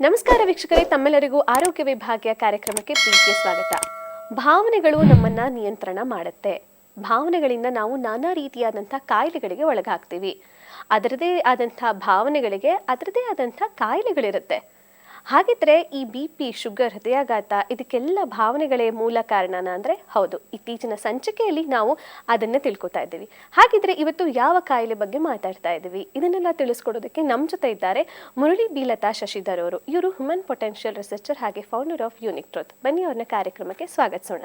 ನಮಸ್ಕಾರ ವೀಕ್ಷಕರೇ, ತಮ್ಮೆಲ್ಲರಿಗೂ ಆರೋಗ್ಯ ವಿಭಾಗೀಯ ಕಾರ್ಯಕ್ರಮಕ್ಕೆ ಪ್ರೀತಿಯ ಸ್ವಾಗತ. ಭಾವನೆಗಳು ನಮ್ಮನ್ನ ನಿಯಂತ್ರಣ ಮಾಡುತ್ತೆ. ಭಾವನೆಗಳಿಂದ ನಾವು ನಾನಾ ರೀತಿಯಾದಂಥ ಕಾಯಿಲೆಗಳಿಗೆ ಒಳಗಾಗ್ತೀವಿ. ಅದರದೇ ಆದಂಥ ಭಾವನೆಗಳಿಗೆ, ಅದರದೇ ಆದಂಥ ಕಾಯಿಲೆಗಳಿರುತ್ತೆ. ಹಾಗಿದ್ರೆ ಈ ಬಿ ಪಿ ಶುಗರ್, ಹೃದಯಾಘಾತ ಇದಕ್ಕೆಲ್ಲ ಭಾವನೆಗಳೇ ಮೂಲ ಕಾರಣನ ಅಂದರೆ ಹೌದು. ಇತ್ತೀಚಿನ ಸಂಚಿಕೆಯಲ್ಲಿ ನಾವು ಅದನ್ನ ತಿಳ್ಕೊತಾ ಇದ್ದೀವಿ. ಹಾಗಿದ್ರೆ ಇವತ್ತು ಯಾವ ಕಾಯಿಲೆ ಬಗ್ಗೆ ಮಾತಾಡ್ತಾ ಇದ್ದೀವಿ? ಇದನ್ನೆಲ್ಲ ತಿಳಿಸ್ಕೊಡೋದಕ್ಕೆ ನಮ್ಮ ಜೊತೆ ಇದ್ದಾರೆ ಮುರಳಿ ಬೀಲತಾ ಶಶಿಧರ್ ಅವರು. ಇವರು ಹ್ಯೂಮನ್ ಪೊಟೆನ್ಷಿಯಲ್ ರಿಸರ್ಚರ್ ಹಾಗೆ ಫೌಂಡರ್ ಆಫ್ ಯೂನಿಕ್ ಟ್ರೋತ್ ಬನ್ನಿ ಅವ್ರನ್ನ ಕಾರ್ಯಕ್ರಮಕ್ಕೆ ಸ್ವಾಗತಿಸೋಣ.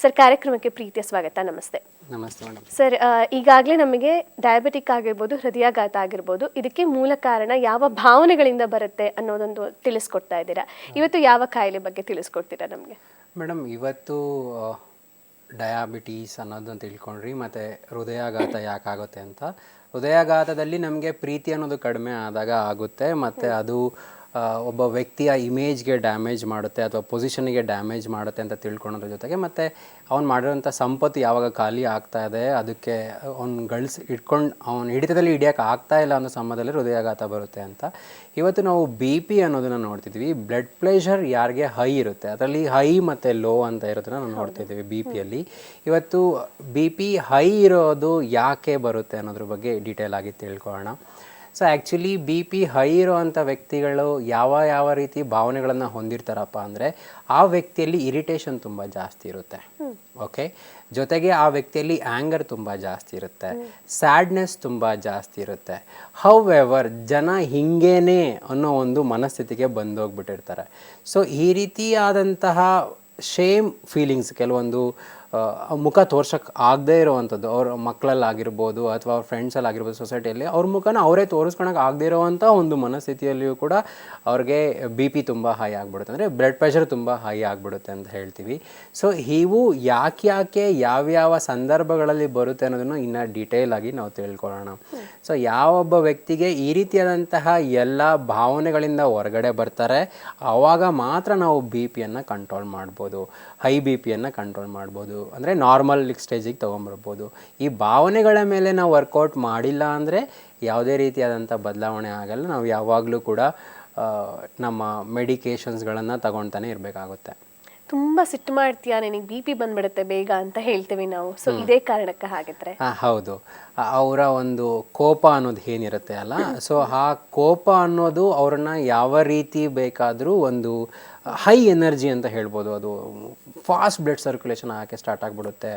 ಸರ್ ಕಾರ್ಯಕ್ರಮಕ್ಕೆ ಪ್ರೀತಿಯ ಸ್ವಾಗತ ನಮಸ್ತೆ. ನಮಸ್ತೆ ಮೇಡಮ್. ಸರ್ ಈಗಾಗಲೇ ನಮಗೆ ಡಯಾಬಿಟಿಕ್ ಆಗಿರ್ಬೋದು ಹೃದಯಾಘಾತ ಆಗಿರ್ಬೋದು ಇದಕ್ಕೆ ಮೂಲ ಕಾರಣ ಯಾವ ಭಾವನೆಗಳಿಂದ ಬರುತ್ತೆ ಅನ್ನೋದೊಂದು ತಿಳಿಸ್ಕೊಡ್ತಾ ಇದ್ದೀರಾ? ಇವತ್ತು ಯಾವ ಕಾಯಿಲೆ ಬಗ್ಗೆ ತಿಳಿಸ್ಕೊಡ್ತೀರಾ ನಮಗೆ? ಮೇಡಮ್ ಇವತ್ತು ಡಯಾಬಿಟೀಸ್ ಅನ್ನೋದನ್ನು ತಿಳ್ಕೊಂಡ್ರಿ ಮತ್ತು ಹೃದಯಾಘಾತ ಯಾಕಾಗುತ್ತೆ ಅಂತ. ಹೃದಯಾಘಾತದಲ್ಲಿ ನಮಗೆ ಪ್ರೀತಿ ಅನ್ನೋದು ಕಡಿಮೆ ಆದಾಗ ಆಗುತ್ತೆ ಮತ್ತು ಅದು ಒಬ್ಬ ವ್ಯಕ್ತಿಯ ಇಮೇಜ್ಗೆ ಡ್ಯಾಮೇಜ್ ಮಾಡುತ್ತೆ ಅಥವಾ ಪೊಸಿಷನ್ಗೆ ಡ್ಯಾಮೇಜ್ ಮಾಡುತ್ತೆ ಅಂತ ತಿಳ್ಕೊಳೋದ್ರ ಜೊತೆಗೆ ಮತ್ತು ಅವ್ನು ಮಾಡಿರೋಂಥ ಸಂಪತ್ತು ಯಾವಾಗ ಖಾಲಿ ಆಗ್ತಾ ಇದೆ ಅದಕ್ಕೆ ಅವ್ನು ಗಳಿಸಿ ಇಟ್ಕೊಂಡು ಅವ್ನು ಹಿಡಿತದಲ್ಲಿ ಹಿಡಿಯೋಕೆ ಆಗ್ತಾ ಇಲ್ಲ ಅನ್ನೋ ಸಮಯದಲ್ಲಿ ಹೃದಯಾಘಾತ ಬರುತ್ತೆ ಅಂತ. ಇವತ್ತು ನಾವು ಬಿ ಪಿ ಅನ್ನೋದನ್ನು ನೋಡ್ತಿದ್ವಿ. ಬ್ಲಡ್ ಪ್ರೆಷರ್ ಯಾರಿಗೆ ಹೈ ಇರುತ್ತೆ? ಅದರಲ್ಲಿ ಹೈ ಮತ್ತು ಲೋ ಅಂತ ಇರೋದನ್ನ ನಾವು ನೋಡ್ತಿದ್ದೀವಿ ಬಿ ಪಿಯಲ್ಲಿ ಇವತ್ತು ಬಿ ಪಿ ಹೈ ಇರೋದು ಯಾಕೆ ಬರುತ್ತೆ ಅನ್ನೋದ್ರ ಬಗ್ಗೆ ಡೀಟೇಲ್ ಆಗಿ ತಿಳ್ಕೊಳ್ಳೋಣ. So actually B P high ಇರೋವಂಥ ವ್ಯಕ್ತಿಗಳು ಯಾವ ಯಾವ ರೀತಿ ಭಾವನೆಗಳನ್ನು ಹೊಂದಿರ್ತಾರಪ್ಪ ಅಂದರೆ ಆ ವ್ಯಕ್ತಿಯಲ್ಲಿ ಇರಿಟೇಷನ್ ತುಂಬ ಜಾಸ್ತಿ ಇರುತ್ತೆ. ಓಕೆ ಜೊತೆಗೆ ಆ ವ್ಯಕ್ತಿಯಲ್ಲಿ ಆ್ಯಂಗರ್ ತುಂಬ ಜಾಸ್ತಿ ಇರುತ್ತೆ. ಸ್ಯಾಡ್ನೆಸ್ ತುಂಬ ಜಾಸ್ತಿ ಇರುತ್ತೆ. ಹೌ ಎವರ್ ಜನ ಹಿಂಗೇನೆ ಅನ್ನೋ ಒಂದು ಮನಸ್ಥಿತಿಗೆ ಬಂದೋಗ್ಬಿಟ್ಟಿರ್ತಾರೆ. ಸೊ ಈ ರೀತಿಯಾದಂತಹ ಶೇಮ್ ಫೀಲಿಂಗ್ಸ್ ಕೆಲವೊಂದು ಮುಖ ತೋರ್ಸಕ್ಕೆ ಆಗದೇ ಇರೋವಂಥದ್ದು. ಅವ್ರ ಮಕ್ಕಳಲ್ಲಾಗಿರ್ಬೋದು ಅಥವಾ ಅವ್ರ ಫ್ರೆಂಡ್ಸಲ್ಲಿ ಆಗಿರ್ಬೋದು ಸೊಸೈಟಿಯಲ್ಲಿ ಅವ್ರ ಮುಖನ ಅವರೇ ತೋರಿಸ್ಕೊಳಕ್ಕೆ ಆಗದೇ ಇರೋವಂಥ ಒಂದು ಮನಸ್ಥಿತಿಯಲ್ಲಿಯೂ ಕೂಡ ಅವ್ರಿಗೆ ಬಿ ಪಿ ತುಂಬ ಹೈ ಆಗಿಬಿಡುತ್ತೆ. ಅಂದರೆ ಬ್ಲಡ್ ಪ್ರೆಷರ್ ತುಂಬ ಹೈ ಆಗಿಬಿಡುತ್ತೆ ಅಂತ ಹೇಳ್ತೀವಿ. ಸೊ ಇವು ಯಾಕೆ ಯಾಕೆ ಯಾವ್ಯಾವ ಸಂದರ್ಭಗಳಲ್ಲಿ ಬರುತ್ತೆ ಅನ್ನೋದನ್ನು ಇನ್ನು ಡೀಟೇಲ್ ಆಗಿ ನಾವು ತಿಳ್ಕೊಳ್ಳೋಣ. ಸೊ ಯಾವೊಬ್ಬ ವ್ಯಕ್ತಿಗೆ ಈ ರೀತಿಯಾದಂತಹ ಎಲ್ಲ ಭಾವನೆಗಳಿಂದ ಹೊರಗಡೆ ಬರ್ತಾರೆ ಆವಾಗ ಮಾತ್ರ ನಾವು ಬಿ ಪಿಯನ್ನು ಕಂಟ್ರೋಲ್ ಮಾಡ್ಬೋದು. ಹೈ ಬಿ ಪಿಯನ್ನು ಕಂಟ್ರೋಲ್ ಮಾಡ್ಬೋದು. ಅಂದರೆ ನಾರ್ಮಲ್ ಸ್ಟೇಜಿಗೆ ತೊಗೊಂಬರ್ಬೋದು. ಈ ಭಾವನೆಗಳ ಮೇಲೆ ನಾವು ವರ್ಕೌಟ್ ಮಾಡಿಲ್ಲ ಅಂದರೆ ಯಾವುದೇ ರೀತಿಯಾದಂಥ ಬದಲಾವಣೆ ಆಗಲ್ಲ. ನಾವು ಯಾವಾಗಲೂ ಕೂಡ ನಮ್ಮ ಮೆಡಿಕೇಶನ್ಸ್ಗಳನ್ನು ತಗೊಳ್ತಾನೆ ಇರಬೇಕಾಗುತ್ತೆ. ತುಂಬಾ ಸಿಟ್ಟು ಮಾಡ್ತೀಯಾ? ನಿನಗೆ ಬಿ ಪಿ ಬಂದ್ಬಿಡುತ್ತೆ ಬೇಗ ಅಂತ ಹೇಳ್ತೀವಿ ನಾವು. ಸೊ ಇದೇ ಕಾರಣಕ್ಕೆ ಹಾಗಿದ್ರೆ. ಹಾಂ ಹೌದು. ಅವರ ಒಂದು ಕೋಪ ಅನ್ನೋದು ಏನಿರುತ್ತೆ ಅಲ್ಲ? ಸೊ ಆ ಕೋಪ ಅನ್ನೋದು ಅವ್ರನ್ನ ಯಾವ ರೀತಿ ಬೇಕಾದರೂ ಒಂದು ಹೈ ಎನರ್ಜಿ ಅಂತ ಹೇಳ್ಬೋದು. ಅದು ಫಾಸ್ಟ್ ಬ್ಲಡ್ ಸರ್ಕ್ಯುಲೇಷನ್ ಆಗಕ್ಕೆ ಸ್ಟಾರ್ಟ್ ಆಗಿಬಿಡುತ್ತೆ.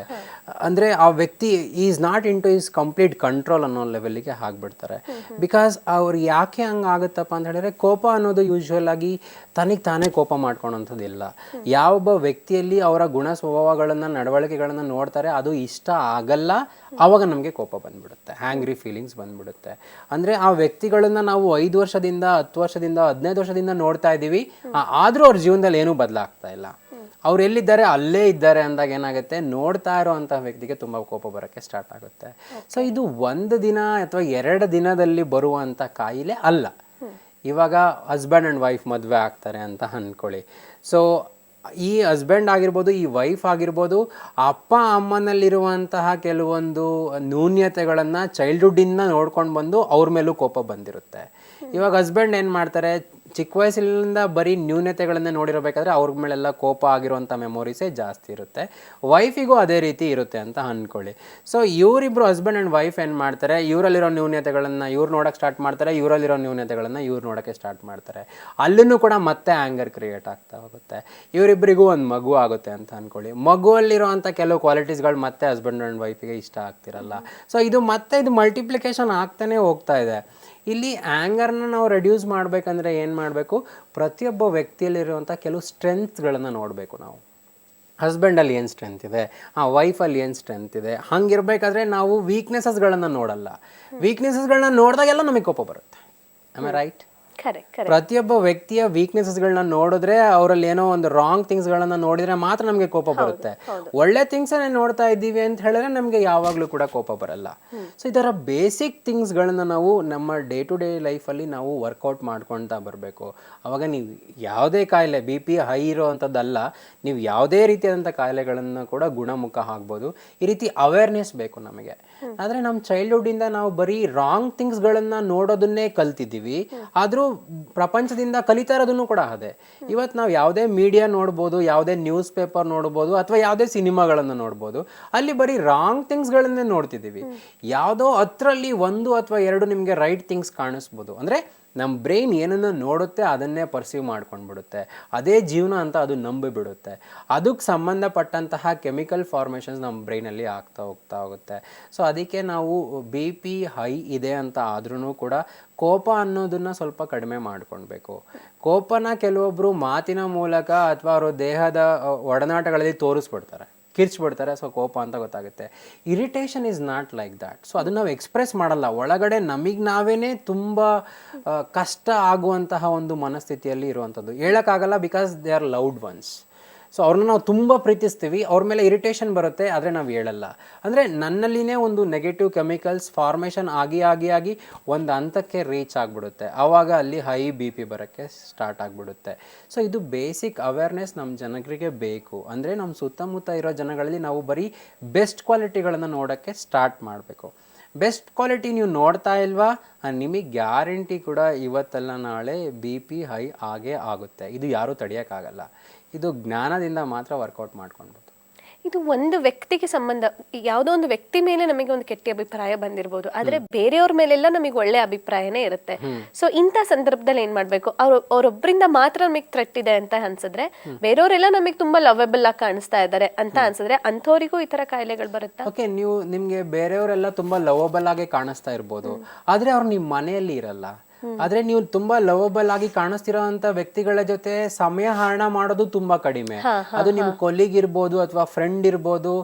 ಅಂದರೆ ಆ ವ್ಯಕ್ತಿ is not in to is complete control ಅನ್ನೋ ಲೆವೆಲ್ಗೆ ಆಗಿಬಿಡ್ತಾರೆ. ಬಿಕಾಸ್ ಅವ್ರು ಯಾಕೆ ಹಂಗೆ ಆಗುತ್ತಪ್ಪ ಅಂತ ಹೇಳಿದ್ರೆ ಕೋಪ ಅನ್ನೋದು ಯೂಶುವಲ್ ಆಗಿ ತನಗೆ ತಾನೇ ಕೋಪ ಮಾಡ್ಕೊಳೋಂಥದ್ದಿಲ್ಲ ಯಾವೊಬ್ಬ ವ್ಯಕ್ತಿಯಲ್ಲಿ ಅವರ ಗುಣ ಸ್ವಭಾವಗಳನ್ನು, ನಡವಳಿಕೆಗಳನ್ನು ನೋಡ್ತಾರೆ, ಅದು ಇಷ್ಟ ಆಗಲ್ಲ ಆವಾಗ ನಮಗೆ ಕೋಪ ಬಂದ್ಬಿಡುತ್ತೆ ಹ್ಯಾಂಗ್ರಿ ಫೀಲಿಂಗ್ಸ್ ಬಂದ್ಬಿಡುತ್ತೆ. ಅಂದರೆ ಆ ವ್ಯಕ್ತಿಗಳನ್ನ ನಾವು ಐದು ವರ್ಷದಿಂದ, ಹತ್ತು ವರ್ಷದಿಂದ, ಹದಿನೈದು ವರ್ಷದಿಂದ ನೋಡ್ತಾ ಇದ್ದೀವಿ ಆದರೂ ಅವ್ರ ಜೀವನದಲ್ಲಿ ಏನೂ ಬದಲಾಗ್ತಾ ಇಲ್ಲ. ಅವ್ರು ಎಲ್ಲಿದ್ದಾರೆ? ಅಲ್ಲೇ ಇದ್ದಾರೆ ಅಂದಾಗ ಏನಾಗುತ್ತೆ? ನೋಡ್ತಾ ಇರೋವಂಥ ವ್ಯಕ್ತಿಗೆ ತುಂಬ ಕೋಪ ಬರೋಕ್ಕೆ ಸ್ಟಾರ್ಟ್ ಆಗುತ್ತೆ. ಸೊ ಇದು ಒಂದು ದಿನ ಅಥವಾ ಎರಡು ದಿನದಲ್ಲಿ ಬರುವಂಥ ಕಾಯಿಲೆ ಅಲ್ಲ. ಇವಾಗ ಹಸ್ಬೆಂಡ್ ಆ್ಯಂಡ್ ವೈಫ್ ಮದುವೆ ಆಗ್ತಾರೆ ಅಂತ ಅಂದ್ಕೊಳ್ಳಿ. ಸೊ ಈ ಹಸ್ಬೆಂಡ್ ಆಗಿರ್ಬೋದು, ಈ ವೈಫ್ ಆಗಿರ್ಬೋದು, ಅಪ್ಪ ಅಮ್ಮನಲ್ಲಿರುವಂತಹ ಕೆಲವೊಂದು ನ್ಯೂನ್ಯತೆಗಳನ್ನು ಚೈಲ್ಡ್ಹುಡ್ಡಿಂದ ನೋಡ್ಕೊಂಡು ಬಂದು ಅವ್ರ ಮೇಲೂ ಕೋಪ ಬಂದಿರುತ್ತೆ. ಇವಾಗ ಹಸ್ಬೆಂಡ್ ಏನು ಮಾಡ್ತಾರೆ ಚಿಕ್ಕ ವಯಸ್ಸಿನಿಂದ ಬರೀ ನ್ಯೂನತೆಗಳನ್ನೇ ನೋಡಿರಬೇಕಾದ್ರೆ ಅವ್ರ ಮೇಲೆಲ್ಲ ಕೋಪ ಆಗಿರುವಂಥ ಮೆಮೊರೀಸೇ ಜಾಸ್ತಿ ಇರುತ್ತೆ. ವೈಫಿಗೂ ಅದೇ ರೀತಿ ಇರುತ್ತೆ ಅಂತ ಅಂದ್ಕೊಳ್ಳಿ ಸೊ ಇವರಿಬ್ರು ಹಸ್ಬೆಂಡ್ ಆ್ಯಂಡ್ ವೈಫ್ ಏನು ಮಾಡ್ತಾರೆ? ಇವರಲ್ಲಿರೋ ನ್ಯೂನತೆಗಳನ್ನು ಇವ್ರು ನೋಡೋಕೆ ಸ್ಟಾರ್ಟ್ ಮಾಡ್ತಾರೆ, ಇವರಲ್ಲಿರೋ ನ್ಯೂನತೆಗಳನ್ನು ಇವ್ರು ನೋಡೋಕ್ಕೆ ಸ್ಟಾರ್ಟ್ ಮಾಡ್ತಾರೆ. ಅಲ್ಲೂ ಕೂಡ ಮತ್ತೆ ಆ್ಯಂಗರ್ ಕ್ರಿಯೇಟ್ ಆಗ್ತಾ ಹೋಗುತ್ತೆ. ಇವರಿಬ್ಬರಿಗೂ ಒಂದು ಮಗು ಆಗುತ್ತೆ ಅಂತ ಅಂದ್ಕೊಳ್ಳಿ ಮಗುವಲ್ಲಿರುವಂಥ ಕೆಲವು ಕ್ವಾಲಿಟೀಸ್ಗಳು ಮತ್ತೆ ಹಸ್ಬೆಂಡ್ ಆ್ಯಂಡ್ ವೈಫಿಗೆ ಇಷ್ಟ ಆಗ್ತಿರಲ್ಲ. ಸೊ ಇದು ಮತ್ತೆ ಇದು ಮಲ್ಟಿಪ್ಲಿಕೇಶನ್ ಆಗ್ತಾನೆ ಹೋಗ್ತಾ ಇದೆ. ಇಲ್ಲಿ ಆ್ಯಂಗರ್ನ ನಾವು ರೆಡ್ಯೂಸ್ ಮಾಡಬೇಕಂದ್ರೆ ಏನು ಮಾಡಬೇಕು? ಪ್ರತಿಯೊಬ್ಬ ವ್ಯಕ್ತಿಯಲ್ಲಿರುವಂಥ ಕೆಲವು ಸ್ಟ್ರೆಂತ್ಗಳನ್ನು ನೋಡಬೇಕು ನಾವು. ಹಸ್ಬೆಂಡಲ್ಲಿ ಏನು ಸ್ಟ್ರೆಂತ್ ಇದೆ? ಆ ವೈಫಲ್ಲಿ ಏನು ಸ್ಟ್ರೆಂತ್ ಇದೆ? ಹಂಗಿರ್ಬೇಕಾದ್ರೆ ನಾವು ವೀಕ್ನೆಸಸ್ಗಳನ್ನು ನೋಡಲ್ಲ. ವೀಕ್ನೆಸಸ್ಗಳನ್ನ ನೋಡಿದಾಗೆಲ್ಲ ನಮಗೆ ಕೋಪ ಬರುತ್ತೆ. ಆಮೇಲೆ ರೈಟ್ ಪ್ರತಿಯೊಬ್ಬ ವ್ಯಕ್ತಿಯ ವೀಕ್ನೆಸಸ್ಗಳನ್ನ ನೋಡಿದ್ರೆ ಅವರಲ್ಲಿ ಏನೋ ಒಂದು ರಾಂಗ್ ಥಿಂಗ್ಸ್ಗಳನ್ನ ನೋಡಿದ್ರೆ ಮಾತ್ರ ನಮಗೆ ಕೋಪ ಬರುತ್ತೆ. ಒಳ್ಳೆ ಥಿಂಗ್ಸನ್ನೇ ನೋಡ್ತಾ ಇದ್ದೀವಿ ಅಂತ ಹೇಳಿದ್ರೆ ನಮಗೆ ಯಾವಾಗಲೂ ಕೂಡ ಕೋಪ ಬರಲ್ಲ. ಸೊ ಇದರ ಬೇಸಿಕ್ ಥಿಂಗ್ಸ್ ಥಿಂಗ್ಸ್ಗಳನ್ನ ನಾವು ನಮ್ಮ ಡೇ ಟು ಡೇ ಲೈಫಲ್ಲಿ ನಾವು ವರ್ಕೌಟ್ ಮಾಡ್ಕೊಳ್ತಾ ಬರಬೇಕು. ಅವಾಗ ನೀವು ಯಾವುದೇ ಕಾಯಿಲೆ ಬಿ ಪಿ ಹೈ ಇರೋವಂಥದ್ದಲ್ಲ ನೀವು ಯಾವುದೇ ರೀತಿಯಾದಂಥ ಕಾಯಿಲೆಗಳನ್ನು ಕೂಡ ಗುಣಮುಖ ಆಗ್ಬೋದು. ಈ ರೀತಿ ಅವೇರ್ನೆಸ್ ಬೇಕು ನಮಗೆ. ಆದರೆ ನಮ್ಮ ಚೈಲ್ಡ್ಹುಡ್ಡಿಂದ ನಾವು ಬರೀ ರಾಂಗ್ ಥಿಂಗ್ಸ್ಗಳನ್ನು ನೋಡೋದನ್ನೇ ಕಲ್ತಿದ್ದೀವಿ. ಆದರೂ ಪ್ರಪಂಚದಿಂದ ಕಲಿತಾ ಇರೋದನ್ನು ಕೂಡ ಅದೇ. ಇವತ್ತು ನಾವು ಯಾವುದೇ ಮೀಡಿಯಾ ನೋಡ್ಬೋದು, ಯಾವುದೇ ನ್ಯೂಸ್ ಪೇಪರ್ ನೋಡ್ಬೋದು ಅಥವಾ ಯಾವುದೇ ಸಿನಿಮಾಗಳನ್ನು ನೋಡ್ಬೋದು, ಅಲ್ಲಿ ಬರೀ ರಾಂಗ್ ಥಿಂಗ್ಸ್ಗಳನ್ನೇ ನೋಡ್ತಿದ್ದೀವಿ. ಯಾವುದೋ ಹತ್ತರಲ್ಲಿ ಒಂದು ಅಥವಾ ಎರಡು ನಿಮಗೆ ರೈಟ್ ಥಿಂಗ್ಸ್ ಕಾಣಿಸ್ಬೋದು. ಅಂದರೆ ನಮ್ಮ ಬ್ರೈನ್ ಏನನ್ನು ನೋಡುತ್ತೆ ಅದನ್ನೇ ಪರ್ಸೀವ್ ಮಾಡ್ಕೊಂಡ್ಬಿಡುತ್ತೆ. ಅದೇ ಜೀವನ ಅಂತ ಅದು ನಂಬಿಬಿಡುತ್ತೆ. ಅದಕ್ಕೆ ಸಂಬಂಧಪಟ್ಟಂತಹ ಕೆಮಿಕಲ್ ಫಾರ್ಮೇಷನ್ಸ್ ನಮ್ಮ ಬ್ರೈನಲ್ಲಿ ಆಗ್ತಾ ಹೋಗ್ತಾ ಹೋಗುತ್ತೆ. ಸೊ ಅದಕ್ಕೆ ನಾವು ಬಿ ಪಿ ಹೈ ಇದೆ ಅಂತ ಆದ್ರೂ ಕೂಡ ಕೋಪ ಅನ್ನೋದನ್ನು ಸ್ವಲ್ಪ ಕಡಿಮೆ ಮಾಡಿಕೊಳ್ಬೇಕು. ಕೋಪನ ಕೆಲವೊಬ್ಬರು ಮಾತಿನ ಮೂಲಕ ಅಥವಾ ಅವರು ದೇಹದ ಒಡನಾಟಗಳಲ್ಲಿ ತೋರಿಸ್ಬಿಡ್ತಾರೆ. ಕಿರ್ಚ್ಬಿಡ್ತಾರೆ ಸೊ ಕೋಪ ಅಂತ ಗೊತ್ತಾಗುತ್ತೆ. Irritation is not like that so ಅದನ್ನು ನಾವು ಎಕ್ಸ್ಪ್ರೆಸ್ ಮಾಡಲ್ಲ. ಒಳಗಡೆ ನಮಗೆ ನಾವೇನೇ ತುಂಬ ಕಷ್ಟ ಆಗುವಂತಹ ಒಂದು ಮನಸ್ಥಿತಿಯಲ್ಲಿ ಇರುವಂಥದ್ದು ಹೇಳೋಕ್ಕಾಗಲ್ಲ because they are loud ones so ಅವ್ರನ್ನ ನಾವು ತುಂಬ ಪ್ರೀತಿಸ್ತೀವಿ. ಅವ್ರ ಮೇಲೆ ಇರಿಟೇಷನ್ ಬರುತ್ತೆ, ಆದರೆ ನಾವು ಹೇಳಲ್ಲ. ಅಂದರೆ ನನ್ನಲ್ಲಿನೇ ಒಂದು ನೆಗೆಟಿವ್ ಕೆಮಿಕಲ್ಸ್ ಫಾರ್ಮೇಷನ್ ಆಗಿ ಆಗಿ ಆಗಿ ಒಂದು ಹಂತಕ್ಕೆ ರೀಚ್ ಆಗಿಬಿಡುತ್ತೆ. ಆವಾಗ ಅಲ್ಲಿ ಹೈ ಬಿ ಪಿ ಬರೋಕ್ಕೆ ಸ್ಟಾರ್ಟ್ ಆಗಿಬಿಡುತ್ತೆ. ಸೊ ಇದು ಬೇಸಿಕ್ ಅವೇರ್ನೆಸ್ ನಮ್ಮ ಜನರಿಗೆ ಬೇಕು. ಅಂದರೆ ನಮ್ಮ ಸುತ್ತಮುತ್ತ ಇರೋ ಜನಗಳಲ್ಲಿ ನಾವು ಬರೀ ಬೆಸ್ಟ್ ಕ್ವಾಲಿಟಿಗಳನ್ನು ನೋಡೋಕ್ಕೆ ಸ್ಟಾರ್ಟ್ ಮಾಡಬೇಕು. ಬೆಸ್ಟ್ ಕ್ವಾಲಿಟಿ ನೀವು ನೋಡ್ತಾ ಇಲ್ವಾ? ನಿಮಗೆ ಗ್ಯಾರಂಟಿ ಕೂಡ ಇವತ್ತಲ್ಲ, ನಾಳೆ ಬಿ ಪಿ ಹೈ ಆಗೇ ಆಗುತ್ತೆ. ಇದು ಯಾರೂ ತಡೆಯೋಕ್ಕಾಗಲ್ಲ. ಇದು ಜ್ಞಾನದಿಂದ ಮಾತ್ರ ವರ್ಕೌಟ್ ಮಾಡ್ಕೊಳ್ಬೋದು. ಇದು ಒಂದು ವ್ಯಕ್ತಿಗೆ ಸಂಬಂಧ ಯಾವುದೋ ಒಂದು ವ್ಯಕ್ತಿ ಮೇಲೆ ನಮಗೆ ಒಂದು ಕೆಟ್ಟ ಅಭಿಪ್ರಾಯ ಬಂದಿರಬಹುದು ಆದ್ರೆ ಬೇರೆಯವ್ರ ಮೇಲೆಲ್ಲ ನಮಗೆ ಒಳ್ಳೆ ಅಭಿಪ್ರಾಯನೇ ಇರುತ್ತೆ. ಸೊ ಇಂಥ ಸಂದರ್ಭದಲ್ಲಿ ಏನ್ ಮಾಡ್ಬೇಕು? ಅವ್ರ ಅವ್ರೊಬ್ಬರಿಂದ ಮಾತ್ರ ನಮಗೆ ಥ್ರೆಟ್ ಇದೆ ಅಂತ ಅನ್ಸಿದ್ರೆ ಬೇರೆಯವರೆಲ್ಲ ನಮಗೆ ತುಂಬಾ ಲವೆಬಲ್ ಆಗಿ ಕಾಣಿಸ್ತಾ ಇದ್ದಾರೆ ಅಂತ ಅನ್ಸಿದ್ರೆ ಅಂಥವ್ರಿಗೂ ಈ ತರ ಕಾಯಿಲೆಗಳು ಬರುತ್ತೆ? ಓಕೆ ನೀವು ನಿಮಗೆ ಬೇರೆಯವರೆಲ್ಲ ತುಂಬಾ ಲವಬಲ್ ಆಗಿ ಕಾಣಿಸ್ತಾ ಇರ್ಬೋದು. ಆದ್ರೆ ಅವ್ರು ನಿಮ್ಮ ಮನೆಯಲ್ಲಿ ಇರಲ್ಲ. ಆದ್ರೆ ನೀವು ತುಂಬಾ ಲವಬಲ್ ಆಗಿ ಕಾಣಿಸ್ತಿರೋಂತ ವ್ಯಕ್ತಿಗಳ ಜೊತೆ ಸಮಯ ಹರಣ ಮಾಡೋದು ತುಂಬಾ ಕಡಿಮೆ. ಅದು ನಿಮ್ ಕೊಲೀಗ್ ಇರ್ಬೋದು ಅಥವಾ ಫ್ರೆಂಡ್ ಇರ್ಬೋದು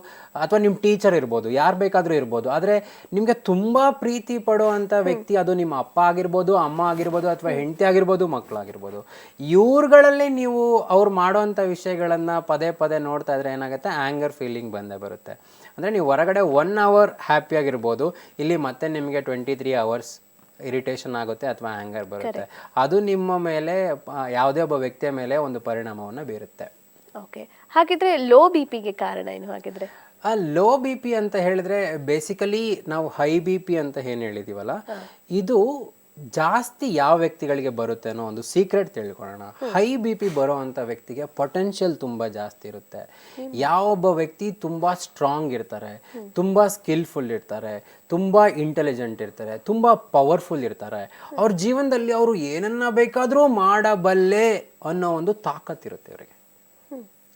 ಅಥವಾ ನಿಮ್ ಟೀಚರ್ ಇರ್ಬೋದು ಯಾರು ಬೇಕಾದ್ರೂ ಇರ್ಬೋದು. ಆದ್ರೆ ನಿಮ್ಗೆ ತುಂಬಾ ಪ್ರೀತಿ ಪಡುವಂತ ವ್ಯಕ್ತಿ ಅದು ನಿಮ್ಮ ಅಪ್ಪ ಆಗಿರ್ಬೋದು ಅಮ್ಮ ಆಗಿರ್ಬೋದು ಅಥವಾ ಹೆಂಡತಿ ಆಗಿರ್ಬೋದು ಮಕ್ಕಳಾಗಿರ್ಬೋದು ಇವ್ರುಗಳಲ್ಲೇ ನೀವು ಅವ್ರು ಮಾಡುವಂತ ವಿಷಯಗಳನ್ನ ಪದೇ ಪದೇ ನೋಡ್ತಾ ಇದ್ರೆ ಏನಾಗುತ್ತೆ? ಆಂಗರ್ ಫೀಲಿಂಗ್ ಬಂದೇ ಬರುತ್ತೆ. ಅಂದ್ರೆ ನೀವು ಹೊರಗಡೆ ಒನ್ ಅವರ್ ಹ್ಯಾಪಿಯಾಗಿರ್ಬೋದು ಇಲ್ಲಿ ಮತ್ತೆ ನಿಮಗೆ ಟ್ವೆಂಟಿ ತ್ರೀ ಅವರ್ಸ್ ಇರಿಟೇಷನ್ ಆಗುತ್ತೆ ಅಥವಾ ಆ್ಯಂಗರ್ ಬರುತ್ತೆ. ಅದು ನಿಮ್ಮ ಮೇಲೆ ಯಾವುದೇ ಒಬ್ಬ ವ್ಯಕ್ತಿಯ ಮೇಲೆ ಒಂದು ಪರಿಣಾಮವನ್ನು ಬೀರುತ್ತೆ. ಓಕೆ ಹಾಗಿದ್ರೆ ಲೋ ಬಿ ಪಿಗೆ ಕಾರಣ ಏನು ಹಾಗಿದ್ರೆ? ಆ ಲೋ ಬಿ ಪಿ ಅಂತ ಹೇಳಿದ್ರೆ ಬೇಸಿಕಲಿ ನಾವು ಹೈ ಬಿ ಪಿ ಅಂತ ಏನು ಹೇಳಿದೀವಲ್ಲ ಇದು ಜಾಸ್ತಿ ಯಾವ ವ್ಯಕ್ತಿಗಳಿಗೆ ಬರುತ್ತೆ ಅನ್ನೋ ಒಂದು ಸೀಕ್ರೆಟ್ ತಿಳ್ಕೊಳ್ಳೋಣ. ಹೈ ಬಿ ಪಿ ಬರೋ ಅಂಥ ವ್ಯಕ್ತಿಗೆ ಪೊಟೆನ್ಷಿಯಲ್ ತುಂಬ ಜಾಸ್ತಿ ಇರುತ್ತೆ. ಯಾವೊಬ್ಬ ವ್ಯಕ್ತಿ ತುಂಬ ಸ್ಟ್ರಾಂಗ್ ಇರ್ತಾರೆ ತುಂಬ ಸ್ಕಿಲ್ಫುಲ್ ಇರ್ತಾರೆ ತುಂಬ ಇಂಟೆಲಿಜೆಂಟ್ ಇರ್ತಾರೆ ತುಂಬ ಪವರ್ಫುಲ್ ಇರ್ತಾರೆ ಅವ್ರ ಜೀವನದಲ್ಲಿ ಅವರು ಏನನ್ನ ಬೇಕಾದರೂ ಮಾಡಬಲ್ಲೆ ಅನ್ನೋ ಒಂದು ತಾಕತ್ತಿರುತ್ತೆ ಅವರಿಗೆ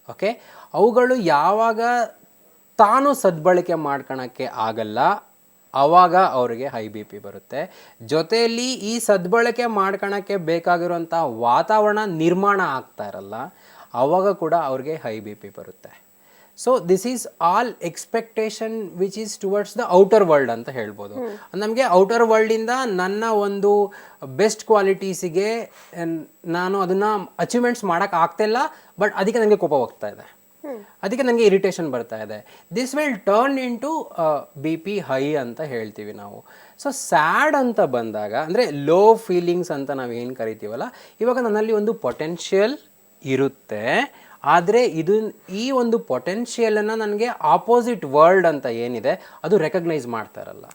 ಓಕೆ ಅವುಗಳು ಯಾವಾಗ ತಾನು ಸದ್ಬಳಕೆ ಮಾಡ್ಕೊಳಕ್ಕೆ ಆಗಲ್ಲ ಆವಾಗ ಅವರಿಗೆ ಹೈ ಬಿ ಪಿ ಬರುತ್ತೆ. ಜೊತೆಯಲ್ಲಿ ಈ ಸದ್ಬಳಕೆ ಮಾಡ್ಕೊಳಕ್ಕೆ ಬೇಕಾಗಿರುವಂಥ ವಾತಾವರಣ ನಿರ್ಮಾಣ ಆಗ್ತಾ ಇರಲ್ಲ ಆವಾಗ ಕೂಡ ಅವ್ರಿಗೆ ಹೈ ಬಿ ಪಿ ಬರುತ್ತೆ. So this is all expectation which is towards the outer world ಅಂತ ಹೇಳ್ಬೋದು. ನಮಗೆ ಔಟರ್ ವರ್ಲ್ಡಿಂದ ನನ್ನ ಒಂದು ಬೆಸ್ಟ್ ಕ್ವಾಲಿಟೀಸಿಗೆ ನಾನು ಅದನ್ನು ಅಚೀವ್ಮೆಂಟ್ಸ್ ಮಾಡೋಕ್ಕಾಗ್ತಿಲ್ಲ ಬಟ್ ಅದಕ್ಕೆ ನನಗೆ ಕೋಪ ಹೋಗ್ತಾ ಇದೆ. ಅದಕ್ಕೆ ನನಗೆ ಇರಿಟೇಷನ್ ಬರ್ತಾ ಇದೆ. This will turn into B P high ಅಂತ ಹೇಳ್ತೀವಿ ನಾವು. ಸೊ ಸ್ಯಾಡ್ ಅಂತ ಬಂದಾಗ, ಅಂದರೆ ಲೋ ಫೀಲಿಂಗ್ಸ್ ಅಂತ ನಾವು ಏನು ಕರಿತೀವಲ್ಲ, ಇವಾಗ ನನ್ನಲ್ಲಿ ಒಂದು ಪೊಟೆನ್ಷಿಯಲ್ ಇರುತ್ತೆ. ಆದರೆ ಇದು ಈ ಒಂದು ಪೊಟೆನ್ಷಿಯಲನ್ನು ನನಗೆ ಆಪೋಸಿಟ್ ವರ್ಲ್ಡ್ ಅಂತ ಏನಿದೆ, ಅದು ರೆಕಗ್ನೈಸ್ ಮಾಡ್ತಾರಲ್ಲ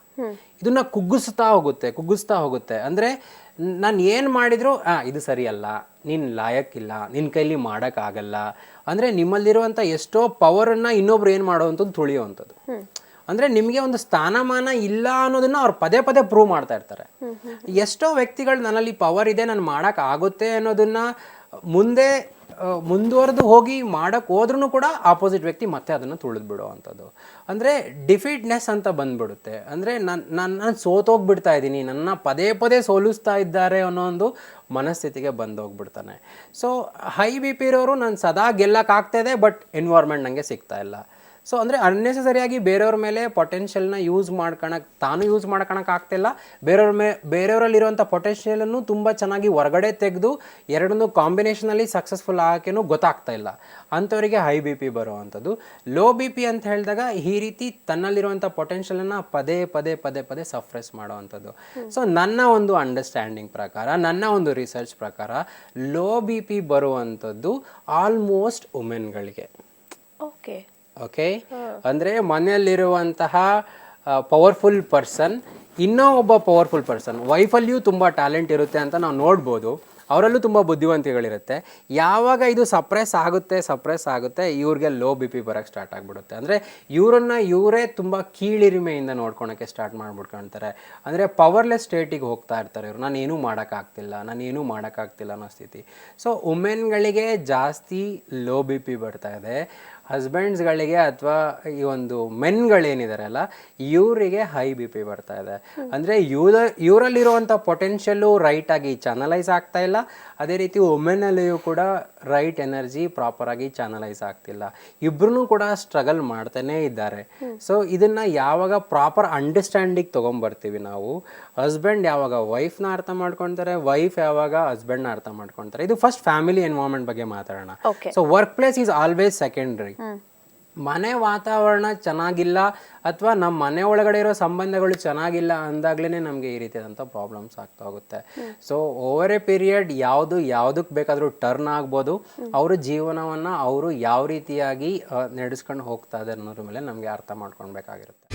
ಇದನ್ನ ಕುಗ್ಗಿಸ್ತಾ ಹೋಗುತ್ತೆ ಕುಗ್ಗಿಸ್ತಾ ಹೋಗುತ್ತೆ. ಅಂದರೆ ನಾನು ಏನು ಮಾಡಿದ್ರು ಇದು ಸರಿಯಲ್ಲ, ನೀನು ಲಾಯಕ್ಕಿಲ್ಲ ನಿನ್ನ ಕೈಲಿ ಮಾಡೋಕ್ಕಾಗಲ್ಲ ಅಂದರೆ ನಿಮ್ಮಲ್ಲಿರುವಂಥ ಎಷ್ಟೋ ಪವರನ್ನು ಇನ್ನೊಬ್ರು ಏನು ಮಾಡೋವಂಥದ್ದು ತುಳಿಯುವಂಥದ್ದು. ಅಂದರೆ ನಿಮಗೆ ಒಂದು ಸ್ಥಾನಮಾನ ಇಲ್ಲ ಅನ್ನೋದನ್ನ ಅವ್ರು ಪದೇ ಪದೇ ಪ್ರೂವ್ ಮಾಡ್ತಾ ಇರ್ತಾರೆ. ಎಷ್ಟೋ ವ್ಯಕ್ತಿಗಳು ನನ್ನಲ್ಲಿ ಪವರ್ ಇದೆ ನಾನು ಮಾಡೋಕ್ಕಾಗುತ್ತೆ ಆಗುತ್ತೆ ಅನ್ನೋದನ್ನ ಮುಂದೆ ಮುಂದುವರೆದು ಹೋಗಿ ಮಾಡಕ್ಕೆ ಹೋದ್ರೂ ಕೂಡ ಆಪೋಸಿಟ್ ವ್ಯಕ್ತಿ ಮತ್ತೆ ಅದನ್ನು ತುಳಿದು ಬಿಡುವಂಥದ್ದು ಅಂದರೆ ಡಿಫೀಟ್ನೆಸ್ ಅಂತ ಬಂದ್ಬಿಡುತ್ತೆ. ಅಂದರೆ ನನ್ನ ನಾನು ನಾನು ಸೋತೋಗ್ಬಿಡ್ತಾ ಇದ್ದೀನಿ, ನನ್ನ ಪದೇ ಪದೇ ಸೋಲಿಸ್ತಾ ಇದ್ದಾರೆ ಅನ್ನೋ ಒಂದು ಮನಸ್ಥಿತಿಗೆ ಬಂದೋಗ್ಬಿಡ್ತಾನೆ. ಸೊ ಹೈ ಬಿ ಪಿ ಇರೋರು ನಾನು ಸದಾ ಗೆಲ್ಲಕ್ಕಾಗ್ತಾ ಇದೆ ಬಟ್ ಎನ್ವೈರ್ಮೆಂಟ್ ನನಗೆ ಸಿಗ್ತಾ ಇಲ್ಲ. ಸೊ ಅಂದರೆ ಅನ್ನೆಸರಿಯಾಗಿ ಬೇರೆಯವ್ರ ಮೇಲೆ ಪೊಟೆನ್ಷಿಯಲ್ನ ಯೂಸ್ ಮಾಡ್ಕೊಳಕ್ಕೆ ತಾನು ಯೂಸ್ ಮಾಡ್ಕೊಳಕ್ಕೆ ಆಗ್ತಿಲ್ಲ. ಬೇರೆಯವ್ರ ಮೇ ಬೇರೆಯವರಲ್ಲಿರುವಂಥ ಪೊಟೆನ್ಷಿಯಲನ್ನು ತುಂಬ ಚೆನ್ನಾಗಿ ಹೊರಗಡೆ ತೆಗೆದು, ಎರಡನ್ನೂ ಕಾಂಬಿನೇಷನಲ್ಲಿ ಸಕ್ಸಸ್ಫುಲ್ ಆಗೋಕ್ಕೇನು ಗೊತ್ತಾಗ್ತಾ ಇಲ್ಲ. ಅಂಥವರಿಗೆ ಹೈ ಬಿ ಪಿ ಬರುವಂಥದ್ದು. ಲೋ ಬಿ ಪಿ ಅಂತ ಹೇಳಿದಾಗ ಈ ರೀತಿ ತನ್ನಲ್ಲಿರುವಂಥ ಪೊಟೆನ್ಷಿಯಲನ್ನು ಪದೇ ಪದೇ ಪದೇ ಪದೇ ಸಫ್ರೆಸ್ ಮಾಡುವಂಥದ್ದು. ಸೊ ನನ್ನ ಒಂದು ಅಂಡರ್ಸ್ಟ್ಯಾಂಡಿಂಗ್ ಪ್ರಕಾರ, ನನ್ನ ಒಂದು ರಿಸರ್ಚ್ ಪ್ರಕಾರ ಲೋ ಬಿ ಪಿ ಬರುವಂಥದ್ದು ಆಲ್ಮೋಸ್ಟ್ ವುಮೆನ್ಗಳಿಗೆ ಓಕೆ ಓಕೆ ಅಂದರೆ ಮನೆಯಲ್ಲಿರುವಂತಹ ಪವರ್ಫುಲ್ ಪರ್ಸನ್ ಇನ್ನೂ ಒಬ್ಬ ಪವರ್ಫುಲ್ ಪರ್ಸನ್ ವೈಫಲ್ಲಿಯೂ ತುಂಬ ಟ್ಯಾಲೆಂಟ್ ಇರುತ್ತೆ ಅಂತ ನಾವು ನೋಡ್ಬೋದು. ಅವರಲ್ಲೂ ತುಂಬ ಬುದ್ಧಿವಂತಿಗಳಿರುತ್ತೆ ಯಾವಾಗ ಇದು ಸಪ್ರೆಸ್ ಆಗುತ್ತೆ ಸಪ್ರೆಸ್ ಆಗುತ್ತೆ ಇವ್ರಿಗೆ ಲೋ ಬಿ ಪಿ ಬರೋಕ್ಕೆ ಸ್ಟಾರ್ಟ್ ಆಗಿಬಿಡುತ್ತೆ. ಅಂದರೆ ಇವರನ್ನು ಇವರೇ ತುಂಬ ಕೀಳಿರಿಮೆಯಿಂದ ನೋಡ್ಕೊಳಕ್ಕೆ ಸ್ಟಾರ್ಟ್ ಮಾಡಿಬಿಟ್ಕೊಳ್ತಾರೆ ಅಂದರೆ ಪವರ್ಲೆಸ್ ಸ್ಟೇಟಿಗೆ ಹೋಗ್ತಾ ಇರ್ತಾರೆ ಇವರು. ನಾನು ಏನೂ ಮಾಡೋಕ್ಕಾಗ್ತಿಲ್ಲ ನಾನು ಏನೂ ಮಾಡೋಕ್ಕಾಗ್ತಿಲ್ಲ ಅನ್ನೋ ಸ್ಥಿತಿ. ಸೊ ವುಮೆನ್ಗಳಿಗೆ ಜಾಸ್ತಿ ಲೋ ಬಿ ಪಿ ಬರ್ತಾ ಇದೆ. ಹಸ್ಬೆಂಡ್ಸ್ಗಳಿಗೆ ಅಥವಾ ಈ ಒಂದು ಮೆನ್ಗಳೇನಿದಾರಲ್ಲ ಇವರಿಗೆ ಹೈ ಬಿ ಪಿ ಬರ್ತಾ ಇದೆ. ಅಂದರೆ ಇವ್ರ, ಇವರಲ್ಲಿರುವಂಥ ಪೊಟೆನ್ಷಿಯಲ್ಲು ರೈಟಾಗಿ ಚಾನಲೈಸ್ ಆಗ್ತಾ ಇಲ್ಲ. ಅದೇ ರೀತಿ ವುಮೆನಲ್ಲಿಯೂ ಕೂಡ ರೈಟ್ ಎನರ್ಜಿ ಪ್ರಾಪರಾಗಿ ಚಾನಲೈಸ್ ಆಗ್ತಿಲ್ಲ. ಇಬ್ಬರೂ ಕೂಡ ಸ್ಟ್ರಗಲ್ ಮಾಡ್ತಾನೇ ಇದ್ದಾರೆ. ಸೊ ಇದನ್ನ ಯಾವಾಗ ಪ್ರಾಪರ್ ಅಂಡರ್ಸ್ಟ್ಯಾಂಡಿಂಗ್ ತೊಗೊಂಬರ್ತೀವಿ ನಾವು ಹಸ್ಬೆಂಡ್ ಯಾವಾಗ ವೈಫ್ನ ಅರ್ಥ ಮಾಡ್ಕೊಂತಾರೆ ವೈಫ್ ಯಾವಾಗ ಹಸ್ಬೆಂಡ್ನ ಅರ್ಥ ಮಾಡ್ಕೊಂತಾರೆ. ಇದು ಫಸ್ಟ್ ಫ್ಯಾಮಿಲಿ ಎನ್ವೈರ್ಮೆಂಟ್ ಬಗ್ಗೆ ಮಾತಾಡೋಣ. So work place is always secondary ಮನೆ ವಾತಾವರಣ ಚೆನ್ನಾಗಿಲ್ಲ ಅಥವಾ ನಮ್ಮ ಮನೆ ಒಳಗಡೆ ಇರೋ ಸಂಬಂಧಗಳು ಚೆನ್ನಾಗಿಲ್ಲ ಅಂದಾಗ್ಲೇ ನಮಗೆ ಈ ರೀತಿಯಾದಂಥ ಪ್ರಾಬ್ಲಮ್ಸ್ ಆಗ್ತಾ ಹೋಗುತ್ತೆ. ಸೊ ಓವರ್ ಎ ಪೀರಿಯಡ್ ಯಾವುದು ಯಾವುದಕ್ಕೆ ಬೇಕಾದರೂ ಟರ್ನ್ ಆಗ್ಬೋದು. ಅವರ ಜೀವನವನ್ನು ಅವರು ಯಾವ ರೀತಿಯಾಗಿ ನಡೆಸ್ಕೊಂಡು ಹೋಗ್ತಾ ಇದ್ದಾರೆ ಅನ್ನೋದ್ರ ಮೇಲೆ ನಮಗೆ ಅರ್ಥ ಮಾಡ್ಕೊಳ್ಬೇಕಾಗಿರುತ್ತೆ.